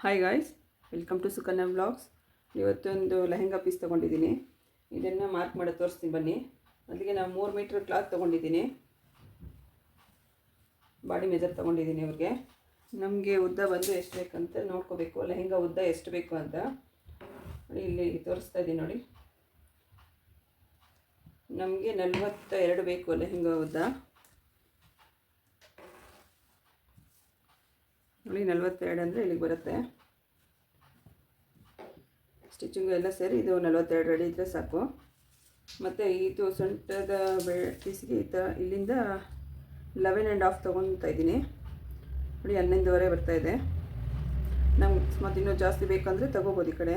Hi guys welcome to Sukanya blogs ಇವತ್ತೊಂದು lehenga piece ತೊಗೊಂಡಿದ್ದೀನಿ. ಇದನ್ನು ಮಾರ್ಕ್ ಮಾಡಿ ತೋರಿಸ್ತೀನಿ ಬನ್ನಿ. ಅದಕ್ಕೆ ನಾನು ಮೂರು ಮೀಟ್ರ್ ಕ್ಲಾತ್ ತೊಗೊಂಡಿದ್ದೀನಿ. ಬಾಡಿ ಮೆಜರ್ ತೊಗೊಂಡಿದ್ದೀನಿ ಅವ್ರಿಗೆ ನಮಗೆ ಉದ್ದ ಬಂದು ಎಷ್ಟು ಬೇಕಂತ ನೋಡ್ಕೋಬೇಕು. ಲೆಹೆಂಗಾ ಉದ್ದ ಎಷ್ಟು ಬೇಕು ಅಂತ. ನೋಡಿ, ಇಲ್ಲಿ ತೋರಿಸ್ತಾ ಇದ್ದೀನಿ ನೋಡಿ. ನಮಗೆ ನಲ್ವತ್ತ ಎರಡು ಬೇಕು ಲೆಹೆಂಗಾ ಉದ್ದ. ನೋಡಿ ನಲ್ವತ್ತೆರಡು ಅಂದರೆ ಇಲ್ಲಿಗೆ ಬರುತ್ತೆ. ಸ್ಟಿಚಿಂಗು ಎಲ್ಲ ಸೇರಿ ಇದು ನಲ್ವತ್ತೆರಡು ರೆಡಿ ಇದ್ದರೆ ಸಾಕು. ಮತ್ತು ಇದು ಸೊಂಟದ ಬೆ ಪೀಸಿಗೆ ಈ ಥರ ಇಲ್ಲಿಂದ ಲೆವೆನ್ ಆ್ಯಂಡ್ ಹಾಫ್ ತೊಗೊತಾ ಇದ್ದೀನಿ. ನೋಡಿ, ಹನ್ನೊಂದುವರೆ ಇದೆ. ನಮ್ಗೆ ಮತ್ತು ಇನ್ನೂ ಜಾಸ್ತಿ ಬೇಕಂದರೆ ತೊಗೋಬೋದು ಈ ಕಡೆ.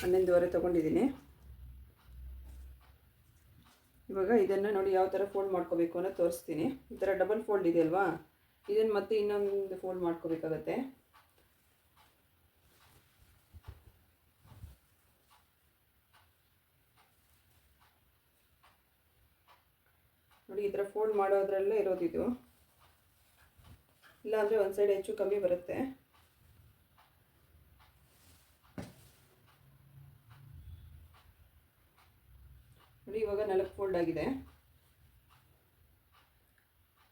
ಹನ್ನೊಂದುವರೆ ತೊಗೊಂಡಿದ್ದೀನಿ. ಇವಾಗ ಇದನ್ನು ನೋಡಿ ಯಾವ ಥರ ಫೋಲ್ಡ್ ಮಾಡ್ಕೋಬೇಕು ಅನ್ನೋದು ತೋರಿಸ್ತೀನಿ. ಈ ಥರ ಡಬಲ್ ಫೋಲ್ಡ್ ಇದೆಯಲ್ವಾ ಇದನ್ನು ಮತ್ತೆ ಇನ್ನೊಂದು ಫೋಲ್ಡ್ ಮಾಡ್ಕೋಬೇಕಾಗತ್ತೆ. ನೋಡಿ, ಈ ಥರ ಫೋಲ್ಡ್ ಮಾಡೋದ್ರಲ್ಲೇ ಇರೋದು ಇದು. ಇಲ್ಲಾಂದರೆ ಒಂದು ಸೈಡ್ ಹೆಚ್ಚು ಕಮ್ಮಿ ಬರುತ್ತೆ. ನೋಡಿ, ಇವಾಗ ನಾಲ್ಕು ಫೋಲ್ಡ್ ಆಗಿದೆ.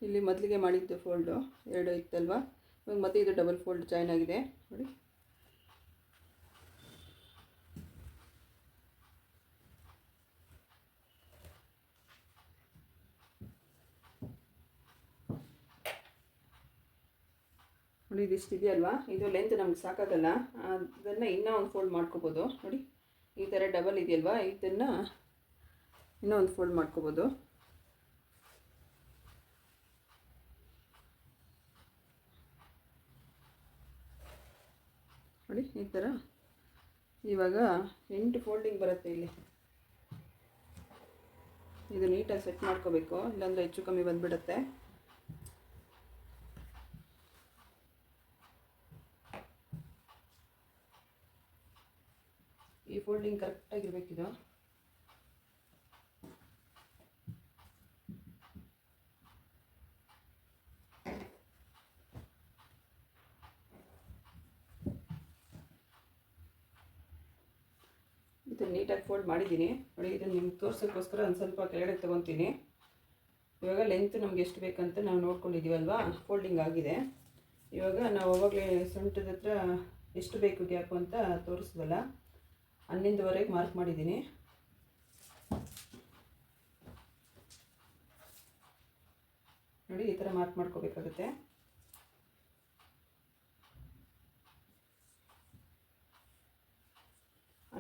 ಇಲ್ಲಿ ಮೊದಲಿಗೆ ಮಾಡಿದ್ದು ಫೋಲ್ಡು ಎರಡು ಇತ್ತಲ್ವಾ? ಇವಾಗ ಮತ್ತೆ ಇದು ಡಬಲ್ ಫೋಲ್ಡ್ ಜಾಯ್ನ್ ಆಗಿದೆ. ನೋಡಿ. ನೋಡಿ ಇದಿಷ್ಟು ಇದೆಯಲ್ವಾ? ಇದು ಲೆಂತ್ ನಮ್ಗೆ ಸಾಕಾಗಲ್ಲ. ಅದನ್ನು ಇನ್ನೂ ಒಂದು ಫೋಲ್ಡ್ ಮಾಡ್ಕೋಬೋದು. ನೋಡಿ, ಈ ಥರ ಡಬಲ್ ಇದೆಯಲ್ವಾ? ಇದನ್ನು ಇನ್ನೂ ಒಂದು ಫೋಲ್ಡ್ ಮಾಡ್ಕೋಬೋದು. ನೋಡಿ, ಈ ಥರ ಇವಾಗ ಎಂಟು ಫೋಲ್ಡಿಂಗ್ ಬರುತ್ತೆ ಇಲ್ಲಿ. ಇದು ನೀಟಾಗಿ ಸೆಟ್ ಮಾಡ್ಕೋಬೇಕು, ಇಲ್ಲಾಂದರೆ ಹೆಚ್ಚು ಕಮ್ಮಿ ಬಂದುಬಿಡುತ್ತೆ. ಈ ಫೋಲ್ಡಿಂಗ್ ಕರೆಕ್ಟಾಗಿರ್ಬೇಕಿದು ನೀಟಾಗಿ ಫೋಲ್ಡ್ ಮಾಡಿದ್ದೀನಿ. ನೋಡಿ, ಇದನ್ನು ನಿಮ್ಗೆ ತೋರಿಸೋಕ್ಕೋಸ್ಕರ ಒಂದು ಸ್ವಲ್ಪ ಕೆಳಗಡೆ ತೊಗೊತೀನಿ. ಇವಾಗ ಲೆಂತ್ ನಮ್ಗೆ ಎಷ್ಟು ಬೇಕಂತ ನಾವು ನೋಡ್ಕೊಂಡಿದ್ದೀವಲ್ವಾ ಫೋಲ್ಡಿಂಗ್ ಆಗಿದೆ. ಇವಾಗ ನಾವು ಅವಾಗಲೇ ಸೊಂಟದ ಹತ್ರ ಎಷ್ಟು ಬೇಕು ಗ್ಯಾಪು ಅಂತ ತೋರಿಸ್ದಲ್ಲ, ಹನ್ನೊಂದುವರೆಗೆ ಮಾರ್ಕ್ ಮಾಡಿದ್ದೀನಿ. ನೋಡಿ, ಈ ಥರ ಮಾರ್ಕ್ ಮಾಡ್ಕೋಬೇಕಾಗುತ್ತೆ.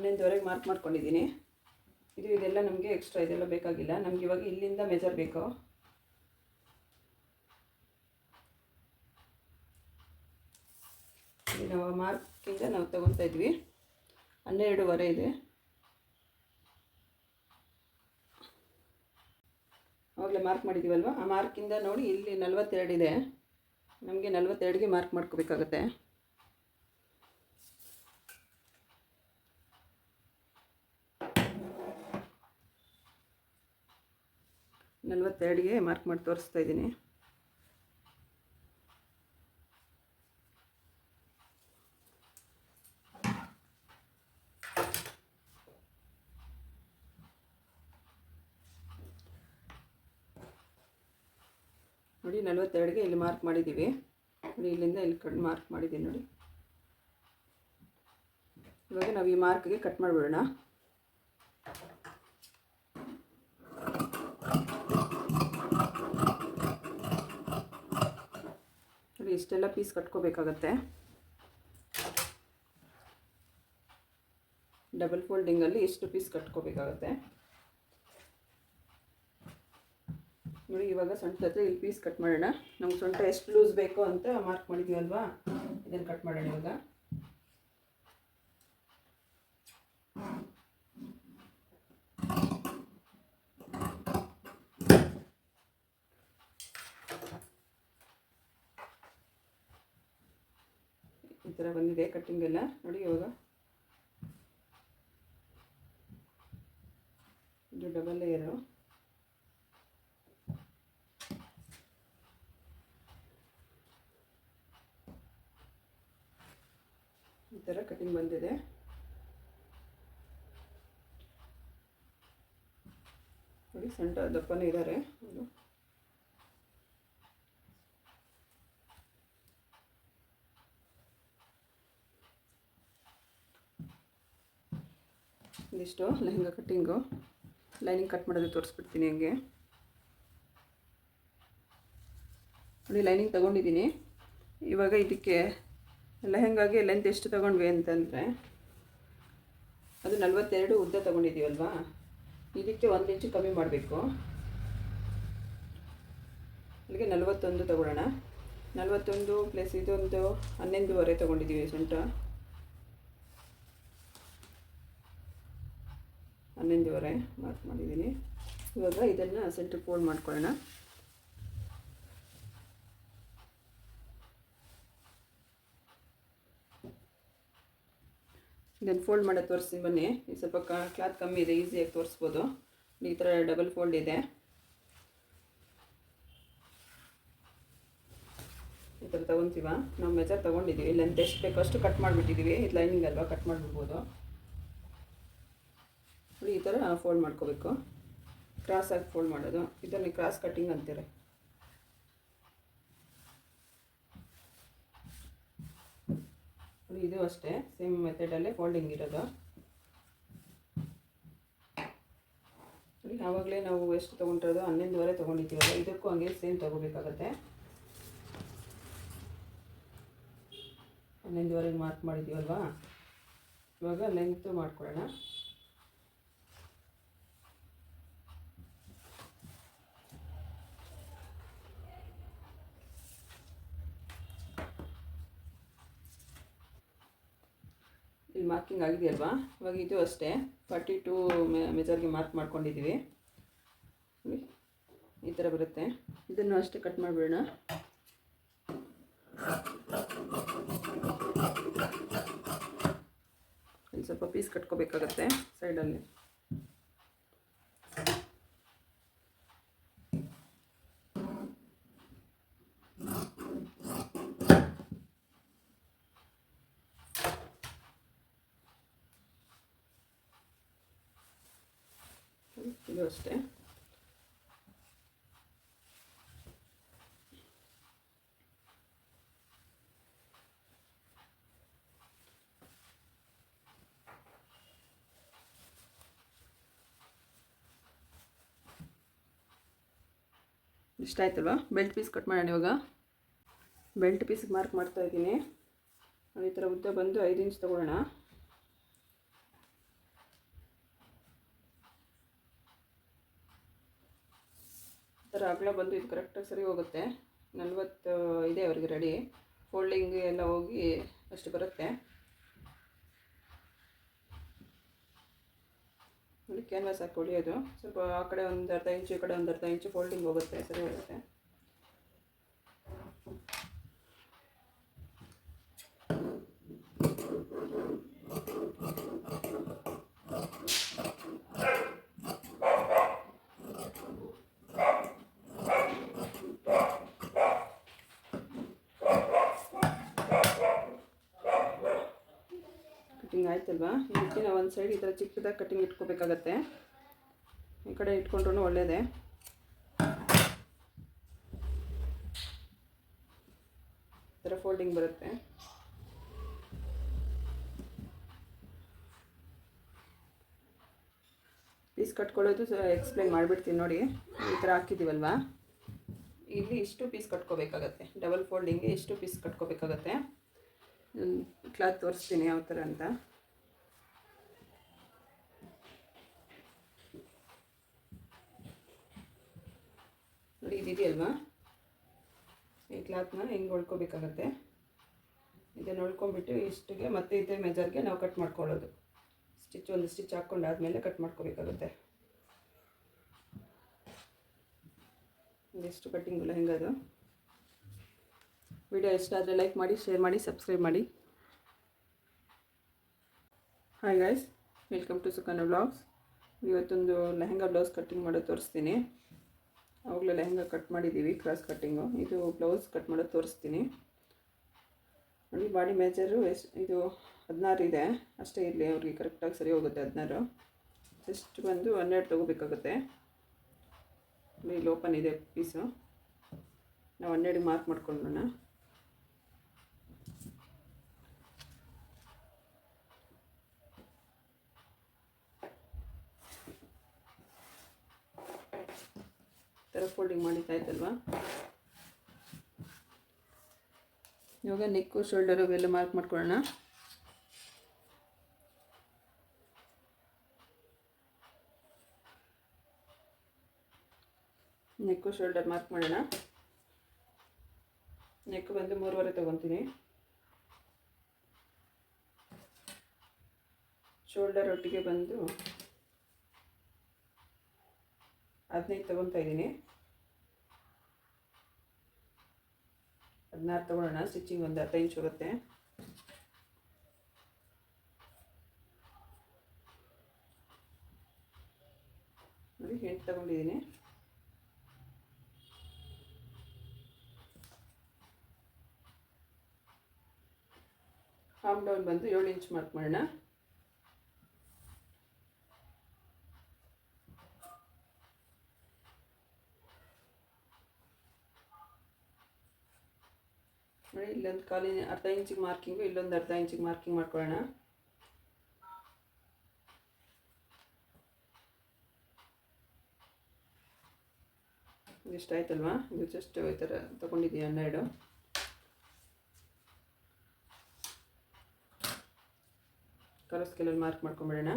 ಹನ್ನೊಂದುವರೆಗೆ ಮಾರ್ಕ್ ಮಾಡ್ಕೊಂಡಿದ್ದೀನಿ. ಇದು ಇದೆಲ್ಲ ನಮಗೆ ಎಕ್ಸ್ಟ್ರಾ ಇದೆಲ್ಲ ಬೇಕಾಗಿಲ್ಲ. ನಮ್ಗೆ ಇವಾಗ ಇಲ್ಲಿಂದ ಮೆಜರ್ ಬೇಕು. ನಾವು ಮಾರ್ಕಿಂದ ನಾವು ತಗೊತಾ ಇದ್ವಿ. ಹನ್ನೆರಡುವರೆ ಇದೆ. ಆವಾಗಲೇ ಮಾರ್ಕ್ ಮಾಡಿದ್ದೀವಲ್ವ ಆ ಮಾರ್ಕಿಂದ ನೋಡಿ ಇಲ್ಲಿ ನಲ್ವತ್ತೆರಡು ಇದೆ. ನಮಗೆ ನಲ್ವತ್ತೆರಡಿಗೆ ಮಾರ್ಕ್ ಮಾಡ್ಕೋಬೇಕಾಗತ್ತೆ. ನಲ್ವತ್ತೆರಡಿಗೆ ಮಾರ್ಕ್ ಮಾಡಿ ತೋರಿಸ್ತಾ ಇದ್ದೀನಿ. ನೋಡಿ, ನಲ್ವತ್ತೆರಡಿಗೆ ಇಲ್ಲಿ ಮಾರ್ಕ್ ಮಾಡಿದ್ದೀವಿ. ನೋಡಿ, ಇಲ್ಲಿಂದ ಇಲ್ಲಿ ಕಟ್ ಮಾರ್ಕ್ ಮಾಡಿದ್ದೀನಿ ನೋಡಿ. ಇವಾಗ ನಾವು ಈ ಮಾರ್ಕ್ಗೆ ಕಟ್ ಮಾಡಿಬಿಡೋಣ ನೋಡಿ ಇಷ್ಟೆಲ್ಲ ಪೀಸ್ ಕಟ್ಕೋಬೇಕಾಗತ್ತೆ. ಡಬಲ್ ಫೋಲ್ಡಿಂಗಲ್ಲಿ ಇಷ್ಟು ಪೀಸ್ ಕಟ್ಕೋಬೇಕಾಗತ್ತೆ. ನೋಡಿ, ಇವಾಗ ಸೊಂಟ ಹತ್ರ ಇಲ್ಲಿ ಪೀಸ್ ಕಟ್ ಮಾಡೋಣ. ನಮ್ಗೆ ಸೊಂಟ ಎಷ್ಟು ಲೂಸ್ ಬೇಕು ಅಂತ ಮಾರ್ಕ್ ಮಾಡಿದ್ದೀವಲ್ವಾ ಇದನ್ನು ಕಟ್ ಮಾಡೋಣ ಇವಾಗ. ಈ ಥರ ಬಂದಿದೆ ಕಟ್ಟಿಂಗ್ ಎಲ್ಲ. ನೋಡಿ ಇವಾಗ. ಇದು ಡಬಲ್ ಲೇಯರು ಈ ಥರ ಕಟಿಂಗ್ ಬಂದಿದೆ. ನೋಡಿ ಸಣ್ಣ ದಪ್ಪನೇ ಇದ್ದಾರೆ ಅವರು ಇದಿಷ್ಟು ಲೆಹಂಗಾ ಕಟ್ಟಿಂಗು ಲೈನಿಂಗ್ ಕಟ್ ಮಾಡೋದು ತೋರಿಸ್ಬಿಡ್ತೀನಿ ಹಂಗೆ. ನೋಡಿ ಲೈನಿಂಗ್ ತೊಗೊಂಡಿದ್ದೀನಿ. ಇವಾಗ ಇದಕ್ಕೆ ಲೆಹಂಗಾಗೆ ಲೆಂತ್ ಎಷ್ಟು ತೊಗೊಂಡ್ವಿ ಅಂತಂದರೆ, ಅದು ನಲ್ವತ್ತೆರಡು ಉದ್ದ ತೊಗೊಂಡಿದ್ದೀವಲ್ವಾ? ಇದಕ್ಕೆ ಒಂದು ಇಂಚು ಕಮ್ಮಿ ಮಾಡಬೇಕು. ಅಲ್ಲಿಗೆ ನಲವತ್ತೊಂದು ತೊಗೊಳ್ಳೋಣ. ನಲವತ್ತೊಂದು ಪ್ಲಸ್ ಇದೊಂದು ಹನ್ನೊಂದುವರೆ ತೊಗೊಂಡಿದ್ದೀವಿ ಸೊಂಟ ಹನ್ನೊಂದುವರೆ ಮಾರ್ಕ್ ಮಾಡಿದ್ದೀನಿ. ಇವಾಗ ಇದನ್ನು ಸೆಂಟ್ರಿಗೆ ಫೋಲ್ಡ್ ಮಾಡ್ಕೊಳ್ಳೋಣ. ಇದನ್ನು ಫೋಲ್ಡ್ ಮಾಡೋದು ತೋರಿಸ್ತೀನಿ ಬನ್ನಿ. ಸ್ವಲ್ಪ ಕ್ಲಾತ್ ಕಮ್ಮಿ ಇದೆ ಈಸಿಯಾಗಿ ತೋರಿಸ್ಬೋದು. ಈ ಥರ ಡಬಲ್ ಫೋಲ್ಡ್ ಇದೆ. ಈ ಥರ ತೊಗೊತೀವ? ನಾವು ಮೆಜರ್ ತೊಗೊಂಡಿದ್ದೀವಿ ಲೆಂತ್ ಎಷ್ಟು ಬೇಕೋ ಅಷ್ಟು ಕಟ್ ಮಾಡಿಬಿಟ್ಟಿದ್ದೀವಿ ಇದು ಲೈನಿಂಗ್ ಅಲ್ವಾ ಕಟ್ ಮಾಡಿಬಿಡ್ಬೋದು. ಈ ಥರ ಫೋಲ್ಡ್ ಮಾಡ್ಕೋಬೇಕು. ಕ್ರಾಸಾಗಿ ಫೋಲ್ಡ್ ಮಾಡೋದು. ಇದನ್ನು ಕ್ರಾಸ್ ಕಟ್ಟಿಂಗ್ ಅಂತೀರ. ಇದು ಅಷ್ಟೇ. ಸೇಮ್ ಮೆಥಡಲ್ಲೇ ಫೋಲ್ಡಿಂಗ್ ಇರೋದು. ಆವಾಗಲೇ ನಾವು ಎಷ್ಟು ತೊಗೊಂಡಿರೋದು ಹನ್ನೊಂದುವರೆ ತೊಗೊಂಡಿದ್ದೀವಲ್ಲ, ಇದಕ್ಕೂ ಹಂಗೆ ಸೇಮ್ ತೊಗೋಬೇಕಾಗತ್ತೆ. ಹನ್ನೊಂದುವರೆಗೆ ಮಾರ್ಕ್ ಮಾಡಿದ್ದೀವಲ್ವಾ? ಇವಾಗ ಲೆಂತ್ ಮಾಡ್ಕೊಳ್ಳೋಣ. ಮಾರ್ಕಿಂಗ್ ಆಗಿದೆಯಲ್ವಾ ಇವಾಗ ಇದು ಅಷ್ಟೇ. ಫಾರ್ಟಿ ಟೂ ಮೆಜರ್ಗೆ ಮಾರ್ಕ್ ಮಾಡ್ಕೊಂಡಿದ್ದೀವಿ ಈ ಥರ ಬರುತ್ತೆ. ಇದನ್ನು ಅಷ್ಟೇ ಕಟ್ ಮಾಡಿಬಿಡೋಣ. ಒಂದು ಸ್ವಲ್ಪ ಪೀಸ್ ಕಟ್ಕೋಬೇಕಾಗತ್ತೆ ಸೈಡಲ್ಲಿ ಇದು ಅಷ್ಟೇ ಇಷ್ಟ ಆಯ್ತಲ್ವಾ? ಬೆಲ್ಟ್ ಪೀಸ್ ಕಟ್ ಮಾಡೋಣ ಇವಾಗ. ಬೆಲ್ಟ್ ಪೀಸ್ಗೆ ಮಾರ್ಕ್ ಮಾಡ್ತಾ ಇದ್ದೀನಿ. ಈ ಥರ ಉದ್ದ ಬಂದು ಐದು ಇಂಚ್ ತೊಗೊಳ್ಳೋಣ ಈ ಥರ ಅಗಲ ಬಂದು ಇದು ಕರೆಕ್ಟಾಗಿ ಸರಿ ಹೋಗುತ್ತೆ. ನಲ್ವತ್ತು, ಇದೆ ಅವ್ರಿಗೆ ರೆಡಿ ಫೋಲ್ಡಿಂಗ್ ಎಲ್ಲ ಹೋಗಿ ಅಷ್ಟು ಬರುತ್ತೆ. ನೋಡಿ ಕ್ಯಾನ್ವಾಸ್ ಹಾಕಿ ಹೊಳಿಯೋದು ಸ್ವಲ್ಪ ಆ ಕಡೆ ಒಂದು ಅರ್ಧ ಇಂಚು ಈ ಕಡೆ ಒಂದು ಅರ್ಧ ಇಂಚು ಫೋಲ್ಡಿಂಗ್ ಹೋಗುತ್ತೆ, ಸರಿ ಹೋಗುತ್ತೆ. ಆಯ್ತಲ್ವಾ ಇದಕ್ಕೆ ನಾವು ಒಂದು ಸೈಡ್ ಈ ಥರ ಚಿಕ್ಕದಾಗಿ ಕಟ್ಟಿಂಗ್ ಇಟ್ಕೋಬೇಕಾಗತ್ತೆ. ಈ ಕಡೆ ಇಟ್ಕೊಂಡ್ರೂ ಒಳ್ಳೆಯದೇ ಈ ಥರ ಫೋಲ್ಡಿಂಗ್ ಬರುತ್ತೆ. ಪೀಸ್ ಕಟ್ಕೊಳ್ಳೋದು ಎಕ್ಸ್ಪ್ಲೈನ್ ಮಾಡಿಬಿಡ್ತೀನಿ ನೋಡಿ. ಈ ಥರ ಹಾಕಿದ್ದೀವಲ್ವಾ ಇಲ್ಲಿ ಇಷ್ಟು ಪೀಸ್ ಕಟ್ಕೋಬೇಕಾಗತ್ತೆ. ಡಬಲ್ ಫೋಲ್ಡಿಂಗ್ಗೆ ಇಷ್ಟು ಪೀಸ್ ಕಟ್ಕೋಬೇಕಾಗತ್ತೆ. ಕ್ಲಾತ್ ತೋರಿಸ್ತೀನಿ ಯಾವ ಥರ ಅಂತ. ನೋಡಿ ಇದಿದೆಯಲ್ವಾ ಈ ಕ್ಲಾತ್ನ ಹೆಂಗೆ ಹೊಳ್ಕೊಬೇಕಾಗತ್ತೆ ಇದನ್ನು ಹೊಳ್ಕೊಂಬಿಟ್ಟು ಇಷ್ಟಿಗೆ ಮತ್ತೆ ಇದೇ ಮೆಜರ್ಗೆ ನಾವು ಕಟ್ ಮಾಡ್ಕೊಳ್ಳೋದು. ಸ್ಟಿಚ್ ಒಂದು ಸ್ಟಿಚ್ ಹಾಕ್ಕೊಂಡಾದ್ಮೇಲೆ ಕಟ್ ಮಾಡ್ಕೋಬೇಕಾಗುತ್ತೆ. ಎಷ್ಟು ಕಟ್ಟಿಂಗ್ ಹೆಂಗದು? ವಿಡಿಯೋ ಇಷ್ಟ ಆದರೆ ಲೈಕ್ ಮಾಡಿ ಶೇರ್ ಮಾಡಿ ಸಬ್ಸ್ಕ್ರೈಬ್ ಮಾಡಿ. Hi guys welcome to Sukhana blogs ಇವತ್ತೊಂದು ಲೆಹೆಂಗಾ ಬ್ಲೌಸ್ ಕಟ್ಟಿಂಗ್ ಮಾಡೋದು ತೋರಿಸ್ತೀನಿ. ಅವಾಗಲೇ ಲೆಹಂಗ ಕಟ್ ಮಾಡಿದ್ದೀವಿ ಕ್ರಾಸ್ ಕಟ್ಟಿಂಗು ಇದು ಬ್ಲೌಸ್ ಕಟ್ ಮಾಡೋದು ತೋರಿಸ್ತೀನಿ. ನೋಡಿ ಬಾಡಿ ಮೇಜರು ಎಷ್ಟು, ಇದು ಹದಿನಾರು ಇದೆ. ಅಷ್ಟೇ ಇರಲಿ, ಅವ್ರಿಗೆ ಕರೆಕ್ಟಾಗಿ ಸರಿ ಹೋಗುತ್ತೆ ಹದಿನಾರು. ಜಸ್ಟ್ ಬಂದು ಹನ್ನೆರಡು ತೊಗೋಬೇಕಾಗುತ್ತೆ. ಇಲ್ಲಿ ಓಪನ್ ಇದೆ ಪೀಸು ನಾವು ಹನ್ನೆರಡು ಮಾರ್ಕ್ ಮಾಡ್ಕೊಳ್ಳೋಣ ಥರ ಫೋಲ್ಡಿಂಗ್ ಮಾಡಿದ್ದಾಯ್ತಲ್ವಾ ಇವಾಗ ನೆಕ್ಕು ಶೋಲ್ಡರ್ ಅವೆಲ್ಲ ಮಾರ್ಕ್ ಮಾಡ್ಕೊಳ್ಳೋಣ. ನೆಕ್ಕು ಶೋಲ್ಡರ್ ಮಾರ್ಕ್ ಮಾಡೋಣ. ನೆಕ್ ಬಂದು ಮೂರುವರೆ ತೊಗೊತೀನಿ. ಶೋಲ್ಡರ್ ಒಟ್ಟಿಗೆ ಬಂದು ಹದಿನೈದು ತೊಗೊತಾ ಇದ್ದೀನಿ. ಹದಿನಾರು ತಗೊಳ್ಳೋಣ ಸ್ಟಿಚಿಂಗ್ ಒಂದು ಅರ್ಧ ಇಂಚ್ ಹೋಗುತ್ತೆ. ನೋಡಿ, ಎಂಟು ತಗೊಂಡಿದ್ದೀನಿ. ಹಾಮ್ ಡೌನ್ ಬಂದು ಏಳು ಇಂಚ್ ಮಾರ್ಕ್ ಮಾಡೋಣ. ನೋಡಿ ಇಲ್ಲೊಂದು ಕಾಲಿ ಅರ್ಧ ಇಂಚಿಗೆ ಮಾರ್ಕಿಂಗು ಇಲ್ಲೊಂದು ಅರ್ಧ ಇಂಚಿಗೆ ಮಾರ್ಕಿಂಗ್ ಮಾಡ್ಕೊಳ್ಳೋಣ. ಇಷ್ಟ ಆಯ್ತಲ್ವಾ ಇದು ಜಸ್ಟ್ ಈ ಥರ ತೊಗೊಂಡಿದ್ದೀವಿ ಹನ್ನೆರಡು. ಕಲರ್ ಸ್ಕೇಲಲ್ಲಿ ಮಾರ್ಕ್ ಮಾಡ್ಕೊಂಬಿಡೋಣ.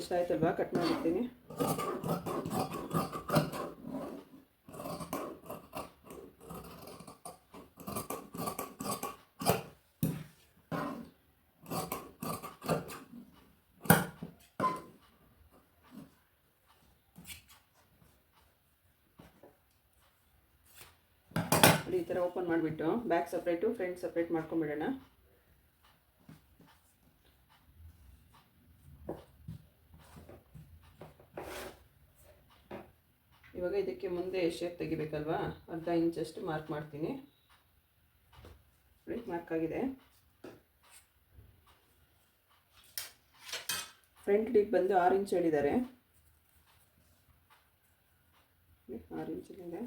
ಇಷ್ಟ ಆಯ್ತಲ್ವಾ ಕಟ್ ಮಾಡಿರ್ತೀನಿ ನೋಡಿ ಈ ಥರ ಓಪನ್ ಮಾಡಿಬಿಟ್ಟು ಬ್ಯಾಕ್ ಸಪ್ರೇಟು ಫ್ರಂಟ್ ಸಪ್ರೇಟ್ ಮಾಡ್ಕೊಂಬಿಡೋಣ. ಇವಾಗ ಇದಕ್ಕೆ ಮುಂದೆ ಶೇಪ್ ತೆಗಿಬೇಕಲ್ವಾ? ಅರ್ಧ ಇಂಚಷ್ಟು ಮಾರ್ಕ್ ಮಾಡ್ತೀನಿ. ಫ್ರಂಟ್ ಮಾರ್ಕ್ ಆಗಿದೆ. ಫ್ರಂಟ್ ಡೀಪ್ ಬಂದು ಆರು ಇಂಚ್ ಹೇಳಿದ್ದಾರೆ. ಆರು ಇಂಚಲ್ಲಿದೆ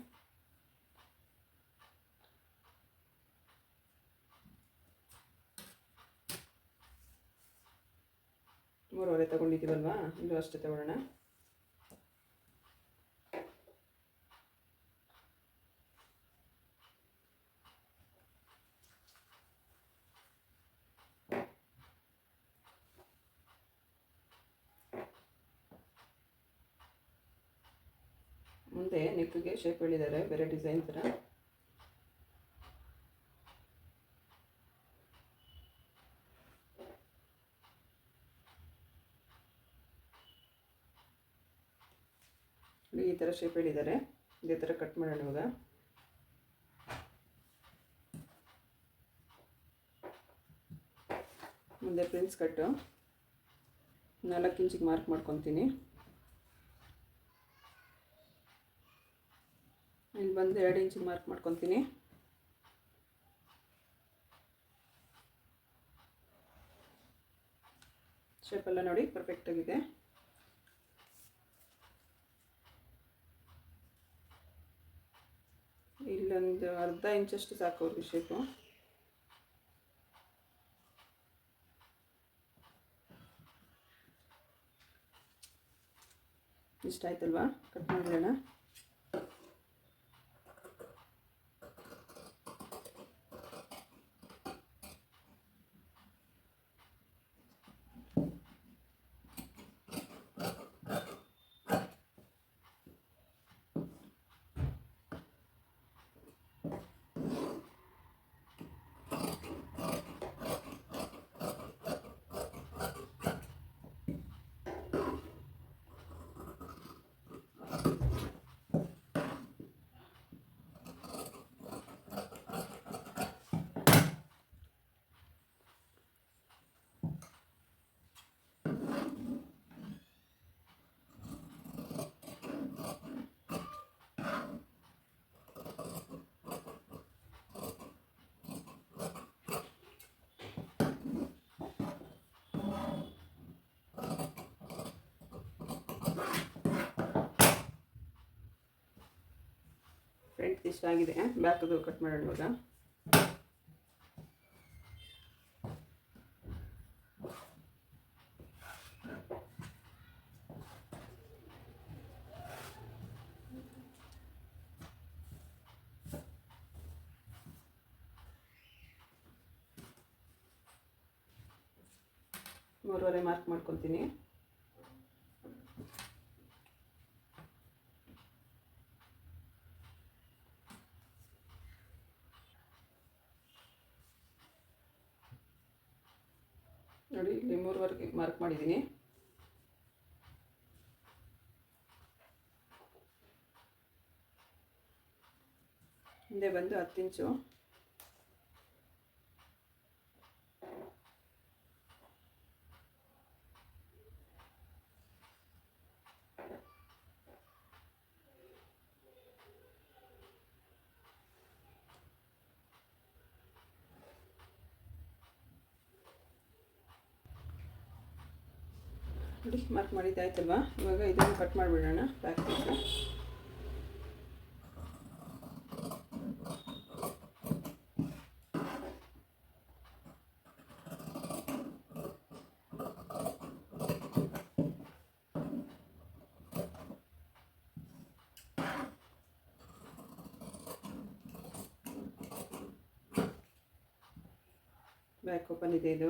ಮೂರುವರೆ ತಗೊಂಡಿದ್ದೀವಲ್ವಾ? ಇಲ್ಲೂ ಅಷ್ಟೇ ತಗೊಳ್ಳೋಣ. ಮುಂದೆ ನೆಕ್ಗೆ ಶೇಪ್ ಹೇಳಿದ್ದಾರೆ ಬೇರೆ ಡಿಸೈನ್ ಥರ ಈ ಶೇಪ್ ಹೇಳಿದ್ದಾರೆ ಇದೇ ಥರ ಕಟ್ ಮಾಡೋಣ ಇವಾಗ. ಮುಂದೆ ಪ್ರಿನ್ಸ್ ಕಟ್ಟು ನಾಲ್ಕು ಇಂಚಿಗೆ ಮಾರ್ಕ್ ಮಾಡ್ಕೊತೀನಿ. ಇಲ್ಲಿ ಬಂದು ಎರಡು ಇಂಚಿಗೆ ಮಾರ್ಕ್ ಮಾಡ್ಕೊತೀನಿ. ಶೇಪೆಲ್ಲ ನೋಡಿ ಪರ್ಫೆಕ್ಟಾಗಿದೆ ಇಲ್ಲೊಂದು ಅರ್ಧ ಇಂಚಷ್ಟು ಸಾಕು ಅವ್ರಿಗೆ ಶೇಪು ಇಷ್ಟ ಆಯ್ತಲ್ವಾ ಕಟ್ ಮಾಡಿರೋಣ. ವಿಡ್ತ್ ಇಷ್ಟ ಆಗಿದೆ. ಬ್ಯಾಕದು ಕಟ್ ಮಾಡೋಣ ಇವಾಗ. ಮೂರುವರೆ ಮಾರ್ಕ್ ಮಾಡ್ಕೊತೀನಿ ನೋಡಿ ಇಲ್ಲಿ ಮೂರುವರೆಗೆ ಮಾರ್ಕ್ ಮಾಡಿದ್ದೀನಿ. ಹಿಂದೆ ಬಂದು ಹತ್ತು ಇಂಚು ನೋಡಿ ಮಾರ್ಕ್ ಮಾಡಿದ್ದಾಯ್ತಲ್ವಾ ಇವಾಗ ಇದನ್ನು ಕಟ್ ಮಾಡಿಬಿಡೋಣ ಬ್ಯಾಕ್ ಪೀಸ್ ಬ್ಯಾಕ್ ಓಪನ್ ಇದೆ ಇದು.